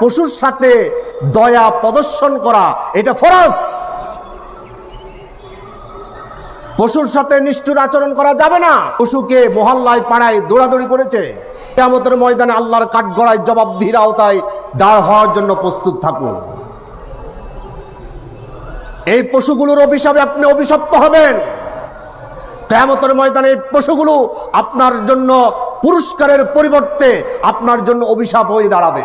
পশুর সাথে দয়া প্রদর্শন করা, এটা ফরজ। পশুর সাথে নিষ্ঠুর আচরণ করা যাবে না। পশুকে মহল্লায় পাড়ায় দৌড়াদৌড়ি করেছে। কেমতের ময়দানে আল্লাহর কাঠগড়ায় জবাবদিহির আওতায় দাঁড় হওয়ার জন্য প্রস্তুত থাকুন। এই পশুগুলোর অভিশাপে আপনি অভিশপ্ত হবেন। কেমতের ময়দানে এই পশুগুলো আপনার জন্য পুরস্কারের পরিবর্তে আপনার জন্য অভিশাপ হয়ে দাঁড়াবে।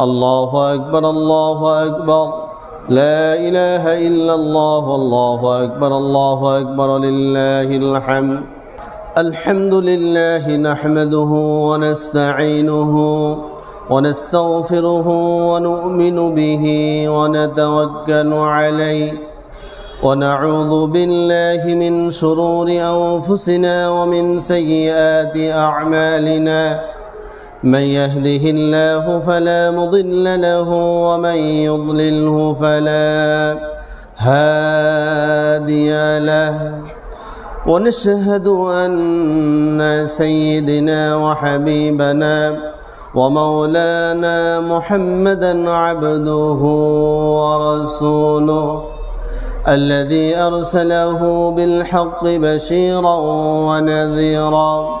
الله أكبر الله أكبر. لا إله إلا الله الله أكبر الله أكبر لله الحمد. الحمد لله نحمده ونستعينه ونستغفره ونؤمن به ونتوكل عليه. ونعوذ بالله من شرور أنفسنا ومن سيئات أعمالنا. من يهده الله فلا مضل له ومن يضلله فلا هادي له. ونشهد أن سيدنا وحبيبنا ومولانا محمدا عبده ورسوله الذي أرسله بالحق بشيرا ونذيرا.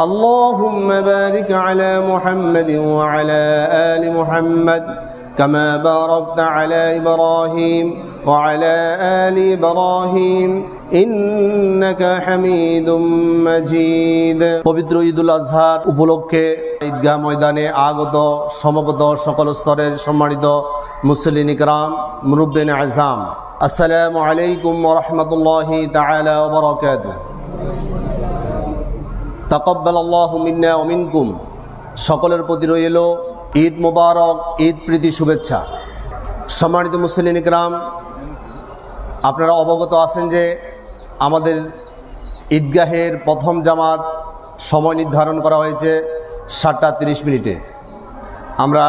اللهم بارك على محمد وعلى آل محمد كما باركت على إبراهيم وعلى آل إبراهيم إنك حميد مجيد পবিত্র ঈদুল আজহার উপলক্ষে ঈদগাহ ময়দানে আগত সমবেত সকল স্তরের সম্মানিত মুসলিন ইকরাম মুরব্বিন আজাম আসসালামু আলাইকুম ওরহমতুল্লাহি তাআলা ওয়া বারাকাতুহু তাকব্বাল আল্লাহু মিন্না মিনকুম। সকলের প্রতি রইল ঈদ মোবারক, ঈদ প্রীতি, শুভেচ্ছা। সম্মানিত মুসলিম ইকরাম, আপনারা অবগত আছেন যে আমাদের ঈদগাহের প্রথম জামাত সময় নির্ধারণ করা হয়েছে সাতটা তিরিশ মিনিটে। আমরা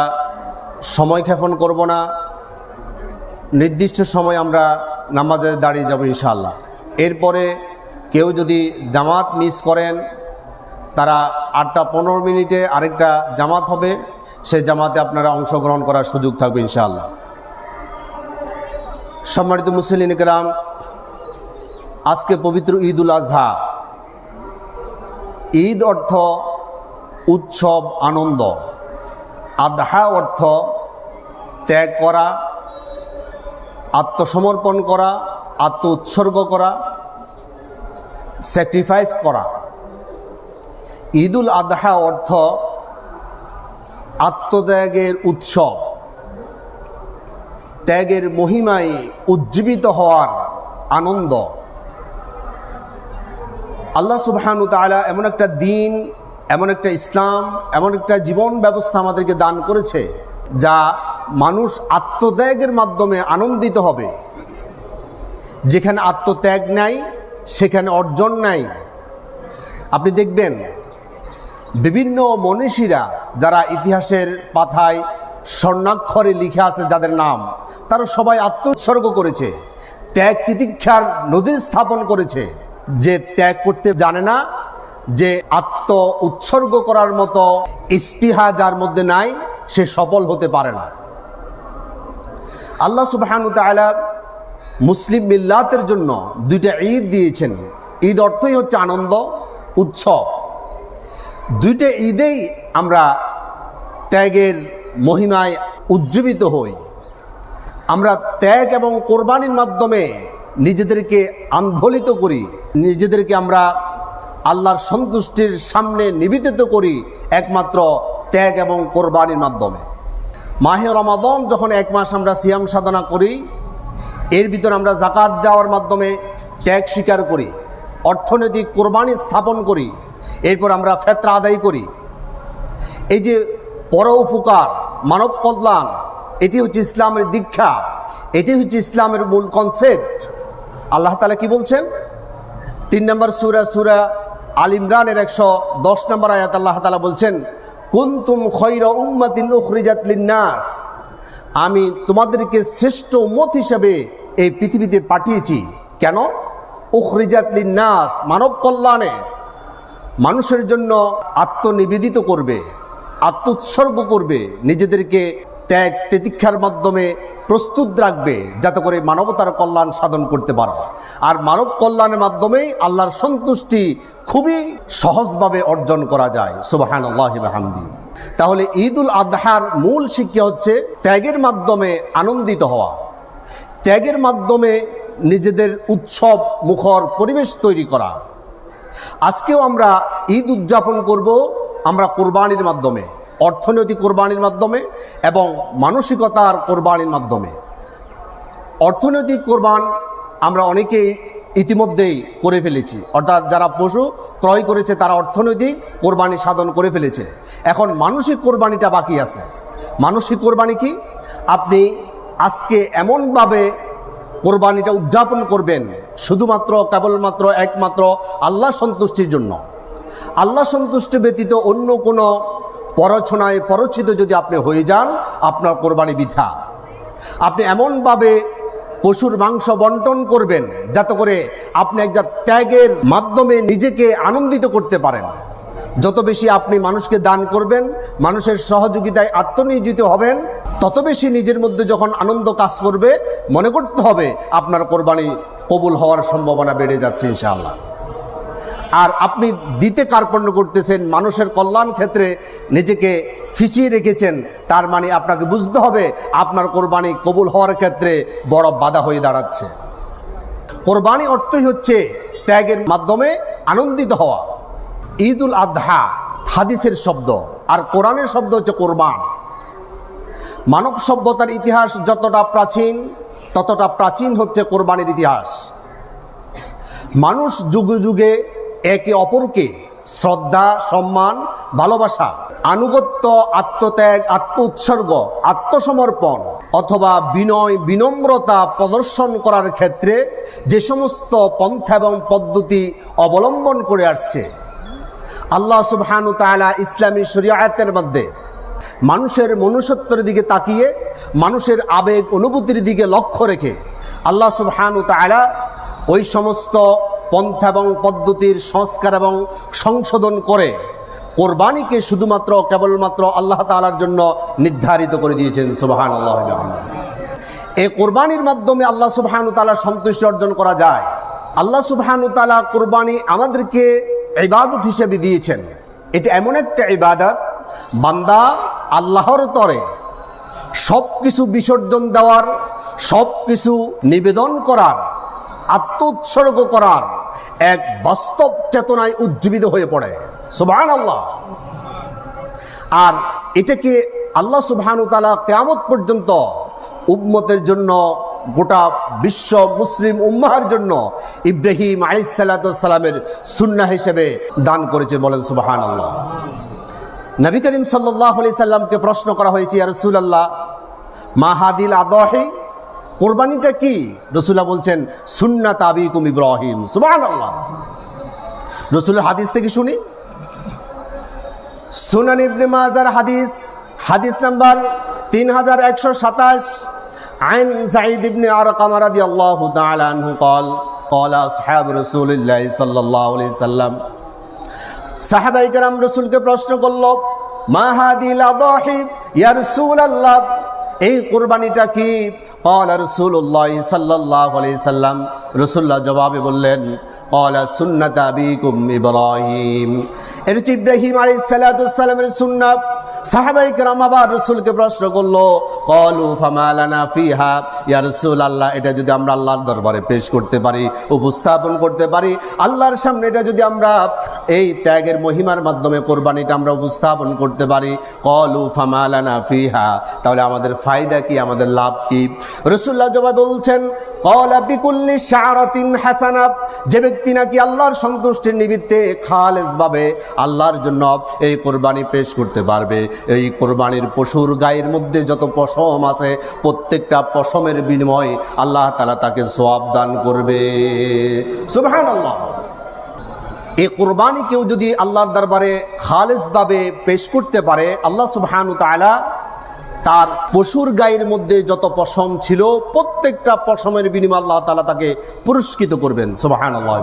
সময় ক্ষেপণ করব না, নির্দিষ্ট সময় আমরা নামাজে দাঁড়িয়ে যাব ইনশাআল্লাহ। এরপরে কেউ যদি জামাত মিস করেন তারা আটটা পনেরো মিনিটে আরেকটা জামাত হবে। সেই জামাতে আপনারা অংশগ্রহণ করার সুযোগ থাকবে ইনশাআল্লাহ। সম্মানিত মুসলিম গ্রাম আজকে পবিত্র ঈদ উল আজহা। ঈদ অর্থ উৎসব আনন্দ। আদহা অর্থ ত্যাগ করা, আত্মসমর্পণ করা আত্ম উৎসর্গ করা স্যাক্রিফাইস করা। ঈদুল আদহা অর্থ আত্মত্যাগের উৎসব। ত্যাগের মহিমায় উজ্জীবিত হওয়ার আনন্দ। আল্লাহ সুবহানু তাআলা এমন একটা দিন, এমন একটা ইসলাম, এমন একটা জীবন ব্যবস্থা আমাদেরকে দান করেছে যা মানুষ আত্মত্যাগের মাধ্যমে আনন্দিত হবে। যেখানে আত্মত্যাগ নাই, সেখানে অর্জন নাই। আপনি দেখবেন বিভিন্ন মনীষীরা যারা ইতিহাসের পাথায় স্বর্ণাক্ষরে লিখে আছে যাদের নাম, তারা সবাই আত্মোৎসর্গ করেছে, ত্যাগ তিতিক্ষার নজির স্থাপন করেছে। যে ত্যাগ করতে জানে না, যে আত্ম উৎসর্গ করার মতো স্পৃহা যার মধ্যে নাই, সে সফল হতে পারে না। আল্লাহ সুবহানু তাআলা মুসলিম মিল্লাতের জন্য দুইটা ঈদ দিয়েছেন। ঈদ অর্থই হচ্ছে আনন্দ, উৎসব। দুইটা ঈদেই আমরা ত্যাগের মহিমায় উজ্জীবিত হই। আমরা ত্যাগ এবং কোরবানির মাধ্যমে নিজেদেরকে আন্দোলিত করি, নিজেদেরকে আমরা আল্লাহর সন্তুষ্টির সামনে নিবেদিত করি একমাত্র ত্যাগ এবং কোরবানির মাধ্যমে। মাহে রমাদন যখন এক মাস আমরা সিয়াম সাধনা করি, এর ভিতর আমরা জাকাত দেওয়ার মাধ্যমে ত্যাগ স্বীকার করি, অর্থনৈতিক কোরবানি স্থাপন করি এরপর আমরা ফেতরা আদায় করি। এই যে পর উপকার, মানব কল্যাণ, এটি হচ্ছে ইসলামের দীক্ষা, এটি হচ্ছে ইসলামের মূল কনসেপ্ট আল্লাহ তালা কি বলছেন? তিন নম্বর সুরা সুরা আল ইমরানের একশো দশ নম্বর আয়াত আল্লাহ তালা বলছেন, কুন্তুম খৈর উম্মাতিন উখরিজাত লিন্নাস। আমি তোমাদেরকে শ্রেষ্ঠ মত হিসেবে এই পৃথিবীতে পাঠিয়েছি। কেন? উখরিজাত লিন্নাস, মানব কল্যাণে। মানুষের জন্য আত্মনিবেদিত করবে, আত্মোৎসর্গ করবে, নিজেদেরকে ত্যাগ তেতিক্ষার মাধ্যমে প্রস্তুত রাখবে, যাতে করে মানবতার কল্যাণ সাধন করতে পারো। আর মানব কল্যাণের মাধ্যমেই আল্লাহর সন্তুষ্টি খুবই সহজভাবে অর্জন করা যায়। সুবাহান আল্লাহামদি তাহলে ঈদ উল মূল শিক্ষা হচ্ছে ত্যাগের মাধ্যমে আনন্দিত হওয়া। ত্যাগের মাধ্যমে নিজেদের উৎসব, মুখর, পরিবেশ তৈরি করা। আজকেও আমরা ঈদ উদযাপন করব আমরা কোরবানির মাধ্যমে, অর্থনৈতিক কোরবানির মাধ্যমে এবং মানসিকতার কোরবানির মাধ্যমে। অর্থনৈতিক কোরবান আমরা অনেকেই ইতিমধ্যেই করে ফেলেছি। অর্থাৎ যারা পশু ক্রয় করেছে, তারা অর্থনৈতিক কোরবানি সাধন করে ফেলেছে। এখন মানসিক কোরবানিটা বাকি আছে। মানসিক কোরবানি কি? আপনি আজকে এমনভাবে কোরবানিটা উদযাপন করবেন শুধুমাত্র, কেবলমাত্র একমাত্র আল্লাহ সন্তুষ্টির জন্য। আল্লাহ সন্তুষ্টি ব্যতীত অন্য কোনো পরছনায় পরচিত যদি আপনি হয়ে যান, আপনার কোরবানি বৃথা। আপনি এমনভাবে পশুর মাংস বন্টন করবেন, যাতে করে আপনি একটা ত্যাগের মাধ্যমে নিজেকে আনন্দিত করতে পারেন। যত বেশি আপনি মানুষকে দান করবেন, মানুষের সহযোগিতায় আত্মনিয়োজিত হবেন, তত বেশি নিজের মধ্যে যখন আনন্দ কাজ করবে, মনে করতে হবে আপনার কোরবানি কবুল হওয়ার সম্ভাবনা বেড়ে যাচ্ছে ইনশাআল্লাহ। আর আপনি দিতে কার্পণ্য করতেছেন, মানুষের কল্যাণ ক্ষেত্রে নিজেকে ফিচিয়ে রেখেছেন, তার মানে আপনাকে বুঝতে হবে আপনার কোরবানি কবুল হওয়ার ক্ষেত্রে বড় বাধা হয়ে দাঁড়াচ্ছে। কোরবানি অর্থই হচ্ছে ত্যাগের মাধ্যমে আনন্দিত হওয়া। ঈদ উল আদহা হাদিসের শব্দ, আর কোরআনের শব্দ হচ্ছে কোরবান। মানব সভ্যতার ইতিহাস যতটা প্রাচীন ততটা প্রাচীন হচ্ছে কোরবানির ইতিহাস। মানুষ যুগে যুগে একে অপরকে শ্রদ্ধা, সম্মান, ভালোবাসা, আনুগত্য, আত্মত্যাগ আত্ম উৎসর্গ আত্মসমর্পণ অথবা বিনয়, বিনম্রতা প্রদর্শন করার ক্ষেত্রে যে সমস্ত পন্থা এবং পদ্ধতি অবলম্বন করে আসছে। আল্লাহ সুবহানু তাআলা ইসলামী শরিয়াতের মধ্যে মানুষের মনুষ্যত্বের দিকে তাকিয়ে, মানুষের আবেগ অনুভূতির দিকে লক্ষ্য রেখে আল্লাহ সুবহানু তাআলা ওই সমস্ত পন্থা এবং পদ্ধতির সংস্কার এবং সংশোধন করে কোরবানিকে শুধুমাত্র, কেবলমাত্র আল্লাহ তাআলার জন্য নির্ধারিত করে দিয়েছেন। সুবহান আল্লাহ এই কোরবানির মাধ্যমে আল্লাহ সুবহানু তাআলা সন্তুষ্টি অর্জন করা যায়। আল্লাহ সুবহানু তাআলা কোরবানি আমাদেরকে ইবাদত হিসেবে দিয়েছেন। এটা এমন একটা ইবাদত, বান্দা আল্লাহর তরে সব কিছু বিসর্জন দেওয়ার সব কিছু নিবেদন করার, আত্মোৎসর্গ করার এক বাস্তব চেতনায় উজ্জীবিত হয়ে পড়ে। সুবহান আল্লাহ আর এটাকে আল্লাহ সুবহানু তালা কেয়ামত পর্যন্ত উম্মতের জন্য, গোটা বিশ্ব মুসলিম উম্মাহার জন্য ইব্রাহিম আলিসাল্লামের সুন্না হিসেবে দান করেছে বলেন সুবাহান আল্লাহ নবী করিম সাল্লাহ আলি সাল্লামকে প্রশ্ন করা হয়েছে ইয়া রসুলাল্লাহ মাহাদিল আদহি কোরবানিটা কি রসুল্লাহ বলছেন সুন্না তাবিকুম ইব্রাহিম সুবাহান আল্লাহ রসুলের হাদিস থেকে শুনি সুনান ইবনে মাজার হাদিস হাদিস নাম্বার তিন হাজার একশো সাতাশ عن سعيد بن أرقم رضي الله تعالى عنه قال قال أصحاب رسول الله صلى الله عليه وسلم সাহাবাইকার রসুলকে প্রশ্ন করল, মা ইয়ার সুল আল্লাহ এই কোরবানিটা কি? কল রসুল্লাহ সাল্লাহ আলি সাল্লাম। রসুল্লাহ জবাবে বললেন কলা সুন্নাত আবিকুম ইব্রাহিম এটা হচ্ছে ইব্রাহিম আলী সালাতামের সুন্নাত। সাহাবাইক রামাবার রসুলকে প্রশ্ন করল, কলু ফামালানা ফিহা? ইয়া রসুল আল্লাহ এটা যদি আমরা আল্লাহর দরবারে পেশ করতে পারি, উপস্থাপন করতে পারি, আল্লাহর সামনে এটা যদি আমরা এই ত্যাগের মহিমার মাধ্যমে কোরবানিটা আমরা উপস্থাপন করতে পারি, কলু ফামালানা ফিহা? তাহলে আমাদের ফায়দা কি, আমাদের লাভ কি? রসুল্লাহ জবাব বলছেন, কলা বিকুল্লি শাহরতিন হাসানাব যে ব্যক্তি নাকি আল্লাহর সন্তুষ্টির নিমিত্তে খালেজভাবে আল্লাহর জন্য এই কোরবানি পেশ করতে পারবে। এই কোরবানির পশুর গায়ের মধ্যে যত পশম আছে, প্রত্যেকটা পশমের বিনিময়ে আল্লাহ তালা তাকে সোয়াব দান করবে। সুবহান আল্লাহ এই কোরবানি কেউ যদি আল্লাহর দরবারে খালেজভাবে পেশ করতে পারে, আল্লাহ সুবহানু তাআলা তার পশুর গায়ের মধ্যে যত পশম ছিল, প্রত্যেকটা পশমের বিনিময় আল্লাহ তালা তাকে পুরস্কৃত করবেন। সুবাহান আল্লাহ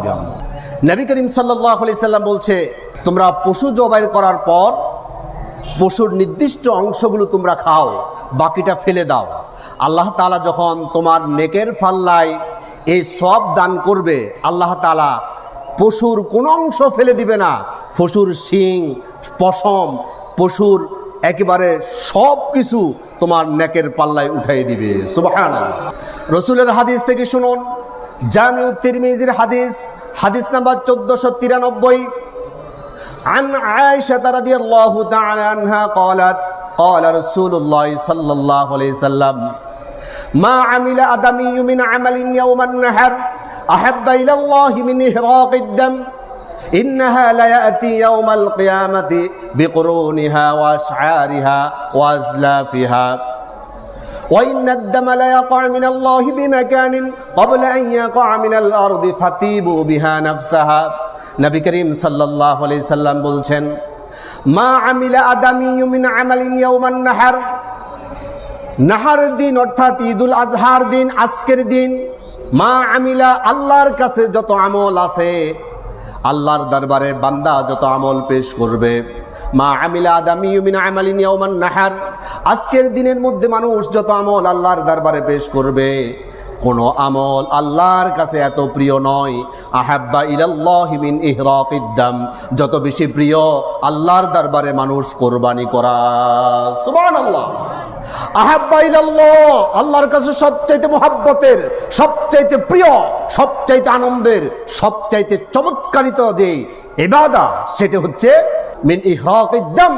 নবী করিম সাল্লাহ আলি সাল্লাম বলছে, তোমরা পশু জবাই করার পর পশুর নির্দিষ্ট অংশগুলো তোমরা খাও, বাকিটা ফেলে দাও। আল্লাহ তালা যখন তোমার নেকের ফাল্লায় এই সব দান করবে, আল্লাহ তালা পশুর কোনো অংশ ফেলে দিবে না। পশুর শিং, পশম, পশুর একেবারে সব কিছু তোমার নেকের পাল্লায় উঠাই দিবে সুবাহান রসুলের হাদিস থেকে শুনুন জামিউ তিরমিজির হাদিস হাদিস নাম্বার চোদ্দশো তিরানব্বই عن عائشة رضي الله تعالى عنها قالت قال رسول الله صلى الله عليه وسلم ما عمل آدمي من عمل يوم النحر أحب إلى الله من إهراق الدم إنها ليأتي يوم القيامة بقرونها وأشعارها وأزلافها وإن الدم ليقع من الله بمكان قبل أن يقع من الأرض فتيبوا بها نفسها নবী করিম সাল্লাহ সাল্লাম বলছেন মা আমিলা আদামি মিন আমালিন ইয়াউমান নাহার নাহারের দিন অর্থাৎ ঈদুল আজহার দিন আজকের দিন মা আমিলা আল্লাহর কাছে যত আমল আছে আল্লাহর দরবারে বান্দা যত আমল পেশ করবে। মা আমিলা আদামি ইউমিন আমালিন নাহার, আজকের দিনের মধ্যে মানুষ যত আমল আল্লাহর দরবারে পেশ করবে। কোনো আমল আল্লাহর কাছে এত প্রিয় নয়। আহাব্বা ইলাল্লাহি মিন ইহরাকিদ্দাম যত বেশি প্রিয় আল্লাহর দরবারে মানুষ কোরবানি করা। সুবহানাল্লাহ। আহাব্বা ইলাল্লাহ, আল্লাহর কাছে সবচাইতে মোহাব্বতের, সবচাইতে প্রিয়, সবচাইতে আনন্দের, সবচাইতে চমৎকারিত যে এবাদা সেটা হচ্ছে মিন ইহরাকিদ্দাম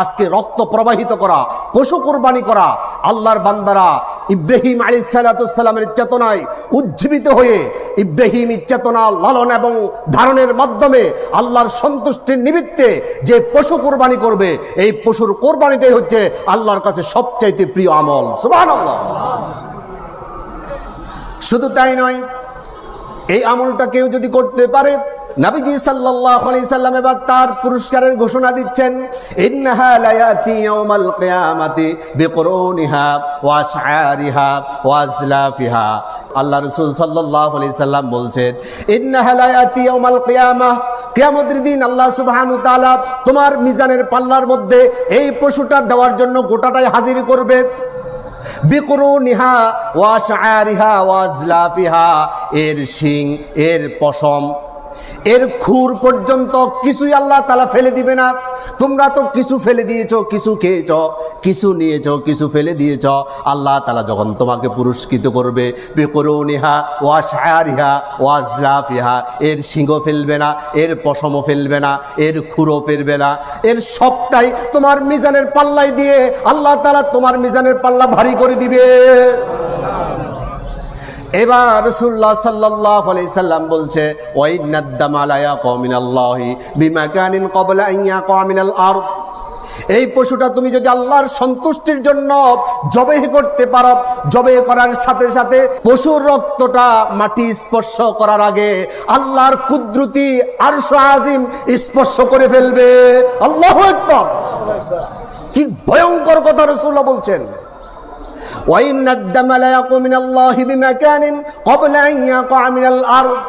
আজকে রক্ত প্রবাহিত করা, পশু কোরবানি করা, আল্লাহর বান্দারা ইব্রাহিম আলী সালাতামের চেতনায় উজ্জীবিত হয়ে ইব্রাহিম চেতনা লালন এবং ধারণের মাধ্যমে আল্লাহর সন্তুষ্টির নিমিত্তে যে পশু কোরবানি করবে, এই পশুর কোরবানিটাই হচ্ছে আল্লাহর কাছে সবচাইতে প্রিয় আমল। সুবাহ শুধু তাই নয়, এই আমলটা কেউ যদি করতে পারে নাবিজি সাল্লাল্লাহু আলাইহি সাল্লাম এবার তার পুরস্কারের ঘোষণা দিচ্ছেন, ইন্নাহা লায়াতি ইয়াউমাল কিয়ামাতি বিকুরুনিহা ওয়া আশআরিহা ওয়া আজলাফিহা। আল্লাহ রাসূল সাল্লাল্লাহু আলাইহি সাল্লাম বলছেন, ইন্নাহা লায়াতি ইয়াউমাল কিয়ামাহ কিয়ামতের দিন আল্লাহ সুবহানাহু তাআলা তোমার মিজানের পাল্লার মধ্যে এই পশুটা দেওয়ার জন্য গোটাটাই হাজির করবে। বিকরুনিহা ওয়া শাআরিহা ওয়া আজলাফিহা, এর শিং, এর পশম এর খুর পর্যন্ত কিছুই আল্লাহ তালা ফেলে দিবে না। তোমরা তো কিছু ফেলে দিয়েছ, কিছু খেয়েছ, কিছু নিয়েছ, কিছু ফেলে দিয়েছ। আল্লাহ তালা যখন তোমাকে পুরস্কৃত করবে, বেকরুনিহা ওয়া শায়ারিহা ওয়া আজলাফিহা এর সিংহ ফেলবে না, এর পশমও ফেলবে না, এর খুরও ফেলবে না। এর সবটাই তোমার মিজানের পাল্লাই দিয়ে আল্লাহ তালা তোমার মিজানের পাল্লা ভারী করে দিবে। এবার রসুল্লাহ সাল্লাহ সাল্লাম বলছে ওয়াইনাদ্দাম আলায়া কমিনাল্লাহি বিমাকানিন কবলা ইয়া কমিনাল আর এই পশুটা তুমি যদি আল্লাহর সন্তুষ্টির জন্য জবে করতে পারো জবে করার সাথে সাথে পশুর রক্তটা মাটি স্পর্শ করার আগে আল্লাহর কুদরতি আরশ আজিম স্পর্শ করে ফেলবে। আল্লাহ একবার কি ভয়ঙ্কর কথা রসুল্লাহ বলছেন। وإن الدم لا يقوم من الله بمكان قبل أن يقع من الأرض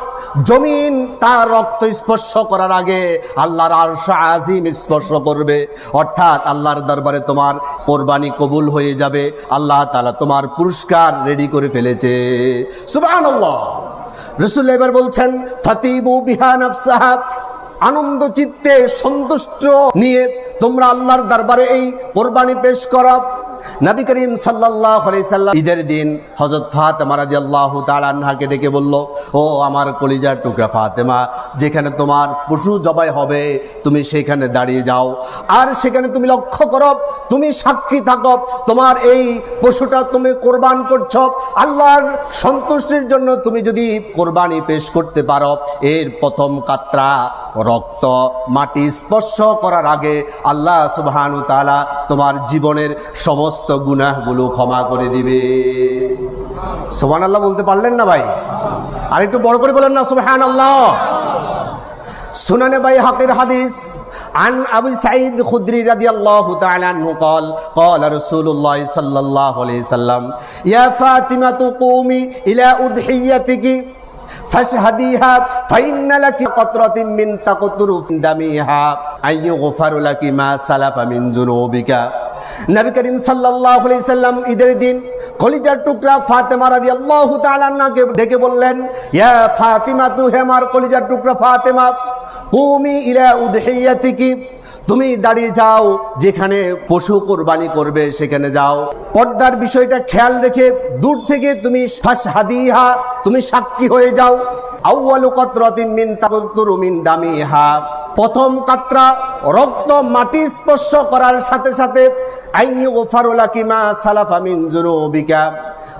জমিন তার রক্ত স্পর্শ করার আগে আল্লাহর আরশ আজিম স্পর্শ করবে অর্থাৎ আল্লাহর দরবারে তোমার কোরবানি কবুল হয়ে যাবে আল্লাহ তাআলা তোমার পুরস্কার রেডি করে ফেলেছে সুবহানাল্লাহ রসুল এবার বলছেন ফাতিবু বিহা নাফসাহা আনন্দ চিত্তে সন্তুষ্ট নিয়ে তোমরা আল্লাহর দরবারে এই কোরবানি পেশ করা নবী করিম সাল্লাহ ঈদের দিন হজরত ফাতেমা রাজি আল্লাহ তালাহাকে ডেকে বলল, ও আমার কলিজার টুকরা ফাতেমা, যেখানে তোমার পশু জবাই হবে, তুমি সেখানে দাঁড়িয়ে যাও। আর সেখানে তুমি লক্ষ্য করো, তুমি সাক্ষী থাকো, তোমার এই পশুটা তুমি কোরবান করছ। আল্লাহর সন্তুষ্টির জন্য তুমি যদি কোরবানি পেশ করতে পারো, এর প্রথম কাত্রা রক্ত। মাটি স্পর্শ করার আগে আল্লাহ সুবহানু তাআলা তোমার জীবনের সমস্ত গুনাহগুলো ক্ষমা করে দিবে সুবহান আল্লাহ বলতে পারলেন না ভাই আর একটু বড় করে বলেন না সুবহান আল্লাহ সুনানে বাই হাকের হাদিস عن أبي سعيد خدري رضي الله تعالى عنه قال قال رسول الله صلى الله عليه وسلم يا فاطمة قومي إلى أضحيتك ফাশহাদিহা ফাইন্নালাকি কতরাতিন মিন তাকতুরু দামিহা আইয়ু গফারু লাকি মা সালাফা মিন যুনুবিকা। নবী করিম সাল্লাল্লাহু আলাইহি সাল্লাম ঈদের দিন খলিজার টুকরা ফাতেমা রাদিয়াল্লাহু তাআলা নাকে ডেকে বললেন, ইয়া ফাতিমা তু হে আমার কলিজার টুকরা ফাতেমা, কুমি ইলা উদহিয়াতিকি তুমি দাঁড়িয়ে যাও, যেখানে পশু কোরবানি করবে, সেখানে যাও। পর্দার বিষয়টা খেয়াল রেখে দূর থেকে তুমি ফাসহাদিহা তুমি সাক্ষী হয়ে যাও। আউয়ালু কতরাতিন মিন তাকুতুরু মিন দামিহা। প্রথম কাত্রা রক্ত মাটি স্পর্শ করার সাথে সাথে, আইনু গোফারুলা কিমা সালাফা মিন জুনুবিকা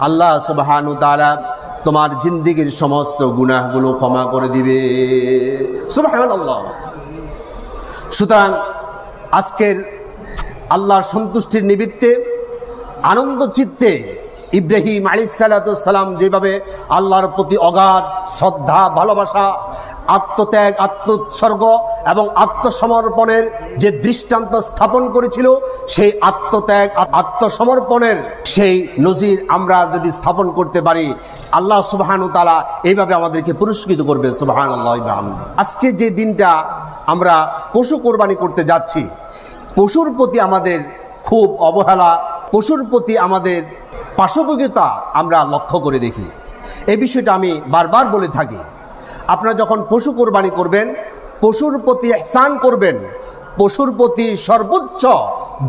আল্লাহ সুবহানু তাআলা তোমার জিন্দিগির সমস্ত গুনাহগুলো ক্ষমা করে দিবে। সুবহানাল্লাহ। সুতরাং আজকের আল্লাহর সন্তুষ্টির নিমিত্তে আনন্দ চিত্তে ইব্রাহিম আলী সালাম যেভাবে আল্লাহর প্রতি অগাধ শ্রদ্ধা, ভালোবাসা, আত্মত্যাগ, আত্মোৎসর্গ এবং আত্মসমর্পণের যে দৃষ্টান্ত স্থাপন করেছিল, সেই আত্মত্যাগ, আত্মসমর্পণের সেই নজির আমরা যদি স্থাপন করতে পারি, আল্লাহ সুবাহানু তালা এইভাবে আমাদেরকে পুরস্কৃত করবে সুবাহান আল্লাহ আজকে যে দিনটা আমরা পশু কোরবানি করতে যাচ্ছি, পশুর প্রতি আমাদের খুব অবহেলা, পশুর প্রতি আমাদের পাশবিকতা আমরা লক্ষ্য করে দেখি। এই বিষয়টা আমি বারবার বলে থাকি। আপনারা যখন পশু কোরবানি করবেন, পশুর প্রতি স্নান করবেন, পশুর প্রতি সর্বোচ্চ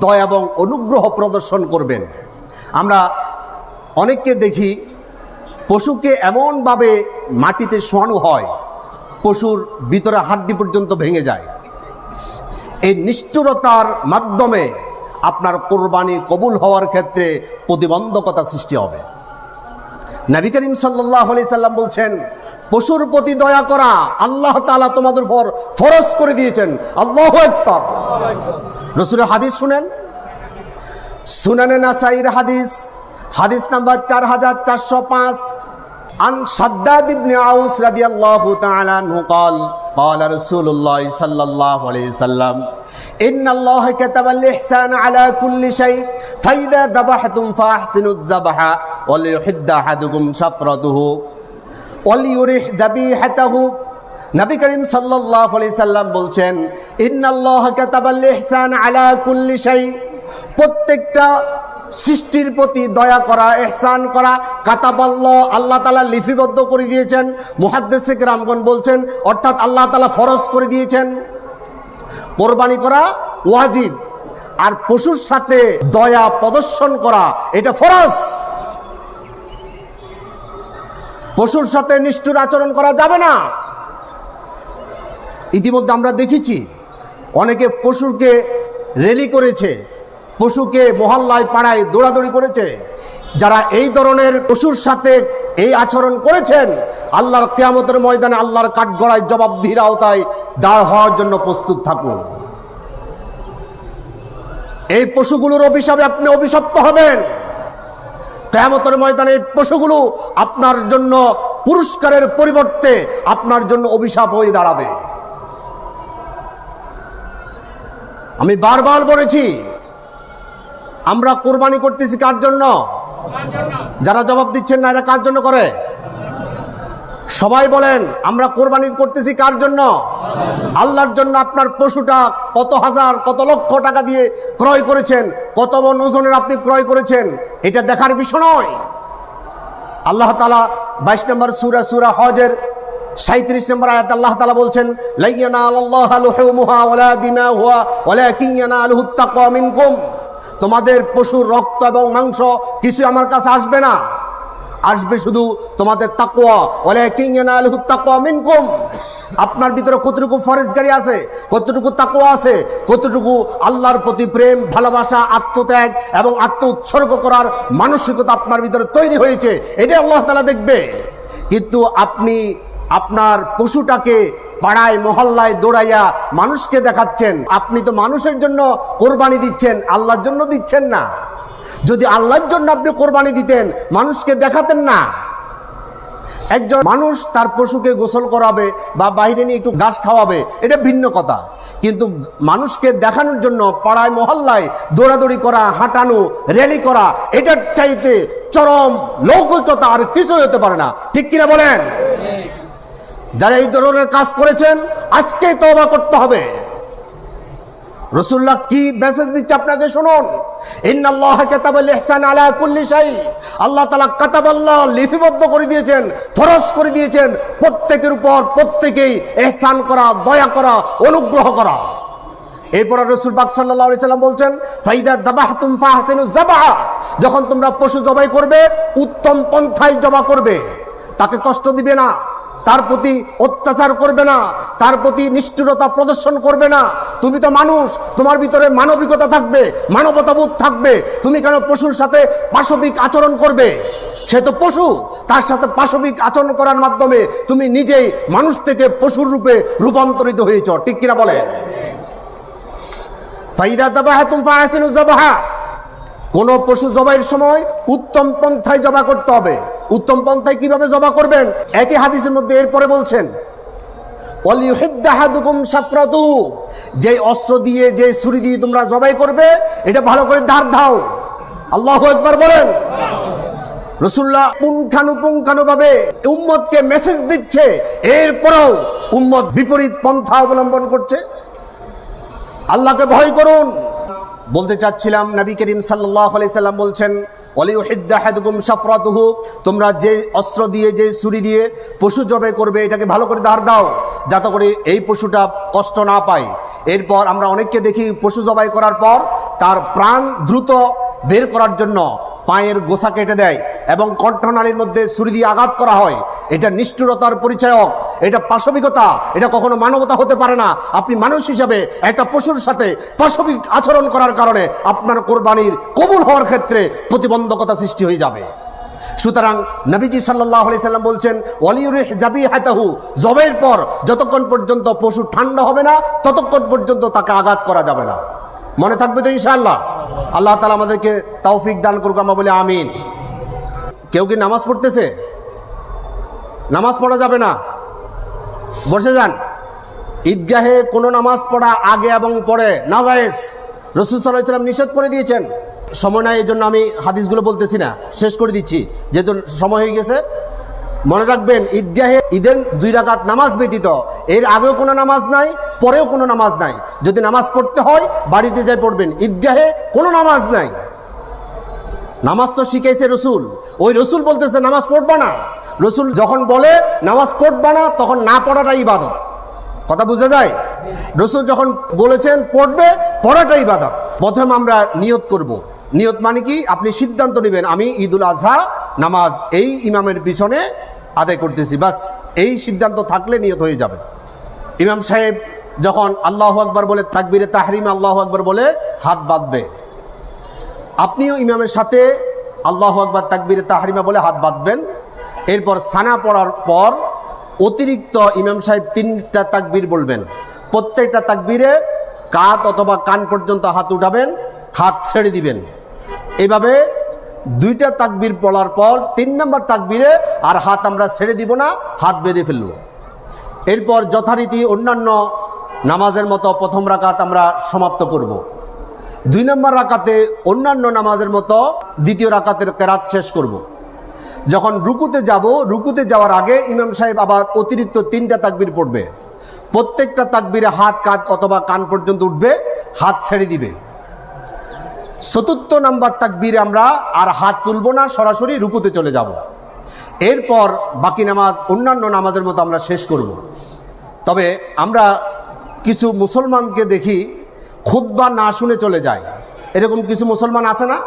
দয়া এবং অনুগ্রহ প্রদর্শন করবেন। আমরা অনেককে দেখি, পশুকে এমনভাবে মাটিতে শোয়ানো হয়, পশুর ভিতরে হাড্ডি পর্যন্ত ভেঙে যায়। এই নিষ্ঠুরতার মাধ্যমে আপনার কোরবানি কবুল হওয়ার ক্ষেত্রে প্রতিবন্ধকতা সৃষ্টি হবে। নবী করিম সাল্লাহ আলি সাল্লাম বলছেন, পশুর প্রতি দয়া করা আল্লাহ তালা তোমাদের ফর ফরজ করে দিয়েছেন। আল্লাহ একবার রসুলের হাদিস শুনেন। সুনানে নাসাইর হাদিস হাদিস নাম্বার চার হাজার চারশো পাঁচ। عن شداد بن عوس رضي الله تعالى عنه قال قال رسول الله صلى الله عليه وسلم إن الله كتب الإحسان على كل شيء فإذا ذبحتم فأحسنوا الذبح وليحد أحدكم شفرته وليرح ذبيحته নবী করিম সাল্লাল্লাহু আলাইহি সাল্লাম বলছেন ইন্নাল্লাহ কাতাবাল ইহসান আলা কুল্লি শাই প্রত্যেকটা সৃষ্টির প্রতি দয়া করা, এহসান করা, কাতাবাল্ল, আল্লাহ তালা লিপিবদ্ধ করে দিয়েছেন। মুহাদ্দেশিক রামগণ বলছেন, অর্থাৎ আল্লাহ তালা ফরজ করে দিয়েছেন। কোরবানি করা ওয়াজিব, আর পশুর সাথে দয়া প্রদর্শন করা, এটা ফরজ। পশুর সাথে নিষ্ঠুর আচরণ করা যাবে না। ইতিমধ্যে আমরা দেখেছি, অনেকে পশুকে রেলি করেছে পশুকে মহল্লায় পাড়ায় দৌড়াদৌড়ি করেছে। যারা এই ধরনের পশুর সাথে এই আচরণ করেছেন, আল্লাহর কেয়ামতের ময়দানে আল্লাহর কাঠগড়ায় জবাবদিহির আওতায় দাঁড় হওয়ার জন্য প্রস্তুত থাকুন। এই পশুগুলোর অভিশাপে আপনি অভিশপ্ত হবেন। কেয়ামতের ময়দানে এই পশুগুলো আপনার জন্য পুরস্কারের পরিবর্তে আপনার জন্য অভিশাপ হয়ে দাঁড়াবে। আমি বারবার বলেছি আমরা কোরবানি করতেছি কার জন্য? যারা জবাব দিচ্ছেন না, এরা কার জন্য করে? সবাই বলেন, আমরা কোরবানি করতেছি কার জন্য? আল্লাহর জন্য আপনার পশুটা কত হাজার, কত লক্ষ টাকা দিয়ে ক্রয় করেছেন, কত মন ওজনের আপনি ক্রয় করেছেন, এটা দেখার বিষয় নয়। আল্লাহ তালা বাইশ নম্বর সুরা সুরা হজের সাঁত্রিশ নম্বর আয়াত আল্লাহ তালা বলছেন, লাইয়ানা আল্লাহ লুহুমুহা ওয়ালা দিমাহুহা ওয়ালাকিন ইয়ানালুহুত তাকওয়া মিনকুম। তোমাদের পশুর রক্ত এবং মাংস কিছু আমার কাছে আসবে না। আসবে শুধু তোমাদের মিনকুম। আপনার ভিতরে কতটুকু ফরেজগারি আছে, কতটুকু তাকওয়া আছে, কতটুকু আল্লাহর প্রতি প্রেম, ভালোবাসা, আত্মত্যাগ এবং আত্ম উৎসর্গ করার মানসিকতা আপনার ভিতরে তৈরি হয়েছে এটা আল্লাহ তালা দেখবে। কিন্তু আপনি আপনার পশুটাকে পাড়ায়, মহল্লায় দৌড়াইয়া মানুষকে দেখাচ্ছেন। আপনি তো মানুষের জন্য কোরবানি দিচ্ছেন, আল্লাহর জন্য দিচ্ছেন না। যদি আল্লাহর জন্য আপনি কোরবানি দিতেন, মানুষকে দেখাতেন না। একজন মানুষ তার পশুকে গোসল করাবে বা বাইরে নিয়ে একটু ঘাস খাওয়াবে, এটা ভিন্ন কথা। কিন্তু মানুষকে দেখানোর জন্য পাড়ায়, মহল্লায় দৌড়াদৌড়ি করা, হাঁটানো, র্যালি করা, এটার চাইতে চরম লৌকিকতা আর কিছুই হতে পারে না। ঠিক কিনা বলেন? যারা এই ধরনের কাজ করেছেন আজকেই তওবা করতে হবে। রসুল্লাহ কি মেসেজ দিচ্ছে আপনাকে শুনুন। ইন্নাল্লাহ কাতাবাল ইহসান আলা কুল্লি শাই। আল্লাহ তাআলা কাতাবাল্লাহ লিপিবদ্ধ করে দিয়েছেন, ফরজ করে দিয়েছেন। প্রত্যেকের উপর প্রত্যেকেই ইহসান করা, দয়া করা, অনুগ্রহ করা। এরপর রসুল পাক আলাইহি সাল্লাম বলছেন, ফাইদা দাবাহতুম ফাহসিনু যাবাহা। যখন তোমরা পশু জবাই করবে, উত্তম পন্থায় জবা করবে। তাকে কষ্ট দিবে না। তার প্রতি অত্যাচার করবে না, তার প্রতি নিষ্ঠুরতা প্রদর্শন করবে না। তুমি তো মানুষ, তোমার ভিতরে মানবিকতা থাকবে, মানবতাবোধ থাকবে। তুমি কেন পশুর সাথে পাশবিক আচরণ করবে? সে তো পশু, তার সাথে পাশবিক আচরণ করার মাধ্যমে তুমি নিজেই মানুষ থেকে পশুর রূপে রূপান্তরিত হয়েছ, ঠিক কিনা বলেন? ফাইদা দাবাহা তুম কোন পশু জবাইয়ের সময় উত্তম পন্থায় জবা করতে হবে। উত্তম পন্থায় কীভাবে জবা করবেন? একই হাদিসের মধ্যে এরপরে বলছেন যে অস্ত্র দিয়ে, যে ছুরি দিয়ে তোমরা জবাই করবে, এটা ভালো করে ধার ধাও আল্লাহ একবার বলেন। রসুল্লাহ পুঙ্খানুপুঙ্খানুভাবে উম্মতকে মেসেজ দিচ্ছে। এরপরেও উম্মত বিপরীত পন্থা অবলম্বন করছে। আল্লাহকে ভয় করুন। বলতে চাচ্ছিলাম, নবী করিম সাল্লাহ সাল্লাম বলছেন তোমরা যে অস্ত্র দিয়ে, যে সুরি দিয়ে পশু জবে করবে, এটাকে ভালো করে ধার দাও, যাতে করে এই পশুটা কষ্ট না পায়। এরপর আমরা অনেককে দেখি পশু জবাই করার পর তার প্রাণ দ্রুত বের করার জন্য পায়ের গোসা কেটে দেয় এবং কণ্ঠনালীর মধ্যে ছুরি দিয়ে আঘাত করা হয়। এটা নিষ্ঠুরতার পরিচয়ক, এটা পাশবিকতা, এটা কখনো মানবতা হতে পারে না। আপনি মানুষ হিসাবে একটা পশুর সাথে পাশবিক আচরণ করার কারণে আপনার কোরবানির কবুল হওয়ার ক্ষেত্রে প্রতিবন্ধকতা সৃষ্টি হয়ে যাবে। সুতরাং নবীজি সাল্লাহ সাল্লাম বলছেন ওয়ালিউর জাবি হাতাহু জবের পর যতক্ষণ পর্যন্ত পশু ঠান্ডা হবে না, ততক্ষণ পর্যন্ত তাকে আঘাত করা যাবে না। মনে থাকবে তো ইনশাআল্লাহ। আল্লাহ তালা আমাদেরকে তৌফিক দান করুক, আমরা বলি আমিন। কেউ কি নামাজ পড়তেছে? নামাজ পড়া যাবে না? বসে যান। ঈদগাহে কোনো নামাজ পড়া আগে এবং পরে না জায়েজ রসুল সাল্লাহ নিষেধ করে দিয়েছেন। সময় নাই এই জন্য আমি হাদিসগুলো বলতেছি না, শেষ করে দিচ্ছি। যেহেতু সময় হয়ে গেছে, মনে রাখবেন, ঈদগাহে ঈদের দুই রাকাত নামাজ ব্যতীত, এর আগেও কোনো নামাজ নাই পরেও কোনো নামাজ নাই। যদি নামাজ পড়তে হয়, বাড়িতে যাই পড়বেন। ঈদগাহে কোনো নামাজ নাই। নামাজ তো শিখেছে রসুল। ওই রসুল বলতেছে, নামাজ পড়বা না। রসুল যখন বলে, নামাজ পড়বা না, তখন না পড়াটাই ইবাদত। কথা বুঝা যায়? রসুল যখন বলেছেন, পড়বে, পড়াটাই ইবাদত। প্রথম আমরা নিয়ত করব। নিয়ত মানে কি? আপনি সিদ্ধান্ত নেবেন, আমি ঈদুল আজহা নামাজ এই ইমামের পিছনে আদায় করতেছি। বাস, এই সিদ্ধান্ত থাকলে নিয়ত হয়ে যাবে। ইমাম সাহেব যখন আল্লাহ আকবর বলে তাকবিরে তাহরিম, আল্লাহ আকবর বলে হাত বাঁধবে। আপনিও ইমামের সাথে আল্লাহ আকবর তাকবির তাহারিমা বলে হাত বাঁধবেন। এরপর সানা পড়ার পর অতিরিক্ত ইমাম সাহেব তিনটা তাকবির বলবেন। প্রত্যেকটা তাকবিরে কাত অথবা কান পর্যন্ত হাত উঠাবেন, হাত ছেড়ে দিবেন। এভাবে দুইটা তাকবির পড়ার পর তিন নম্বর তাকবিরে আর হাত আমরা ছেড়ে দিব না, হাত বেঁধে ফেলব। এরপর যথারীতি অন্যান্য নামাজের মতো প্রথম রাকাত আমরা সমাপ্ত করব। দুই নম্বর রাকাতে অন্যান্য নামাজের মতো দ্বিতীয় রাকাতের কেরাত শেষ করব। যখন রুকুতে যাব, রুকুতে যাওয়ার আগে ইমাম সাহেব আবার অতিরিক্ত তিনটা তাকবির পড়বে প্রত্যেকটা তাকবিরে হাত কাত অথবা কান পর্যন্ত উঠবে, হাত ছেড়ে দিবে চতুর্থ নাম্বার তাকবিরে আমরা আর হাত তুলব না, সরাসরি রুকুতে চলে যাব এরপর বাকি নামাজ অন্যান্য নামাজের মতো আমরা শেষ করব তবে আমরা কিছু মুসলমানকে দেখি খুদ্া না শুনে চলে যায়। এরকম কিছু মুসলমান আছে না?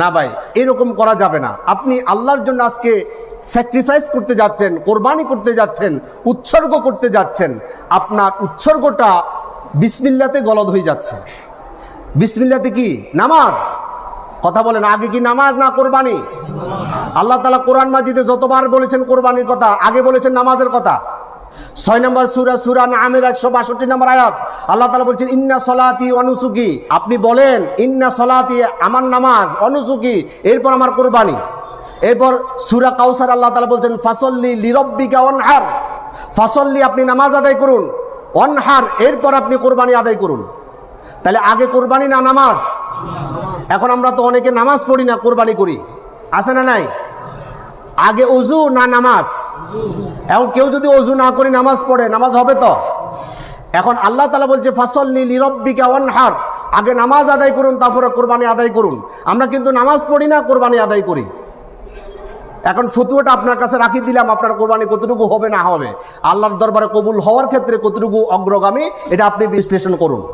না ভাই, এরকম করা যাবে না। আপনি আল্লাহর জন্য আজকে স্যাক্রিফাইস করতে যাচ্ছেন, কোরবানি করতে যাচ্ছেন, উৎসর্গ করতে যাচ্ছেন, আপনার উৎসর্গটা বিসমিল্লাতে গলদ হয়ে যাচ্ছে। বিসমিল্লাতে কি? নামাজ? কথা বলেন, আগে কি নামাজ না কোরবানি? আল্লাহ তালা কোরআন মাজিদে যতবার বলেছেন কোরবানির কথা, আগে বলেছেন নামাজের কথা। ছয় নম্বর সুরা সুরা নামের একশো বাষট্টি নম্বর আয়াত। আল্লাহ তালা বলছেন, ইন্না সলাতি অনুসুকি আপনি বলেন, ইন্না সলাতি, আমার নামাজ, অনুসুকি, এরপর আমার কোরবানি। এরপর সুরা কাউসার আল্লাহ তালা বলছেন, ফাসল্লি লিরব্বিকা অনহার ফাসল্লি, আপনি নামাজ আদায় করুন। অনহার এরপর আপনি কোরবানি আদায় করুন। তাহলে আগে কোরবানি না নামাজ? এখন আমরা তো অনেকে নামাজ পড়ি না, কোরবানি করি। আছে না নাই? আগে অজু না নামাজ? এখন কেউ যদি অজু না করে নামাজ পড়ে, নামাজ হবে তো? এখন আল্লাহ তালা বলছে ফসল ফাসল্লি লিরব্বিকা ওয়ানহার। আগে নামাজ আদায় করুন, তারপরে কোরবানি আদায় করুন। আমরা কিন্তু নামাজ পড়ি না, কোরবানি আদায় করি। এখন ফতুয়াটা আপনার কাছে রাখি দিলাম, আপনার কোরবানি কতটুকু হবে না হবে। আল্লাহর দরবারে কবুল হওয়ার ক্ষেত্রে কতটুকু অগ্রগামী, এটা আপনি বিশ্লেষণ করুন।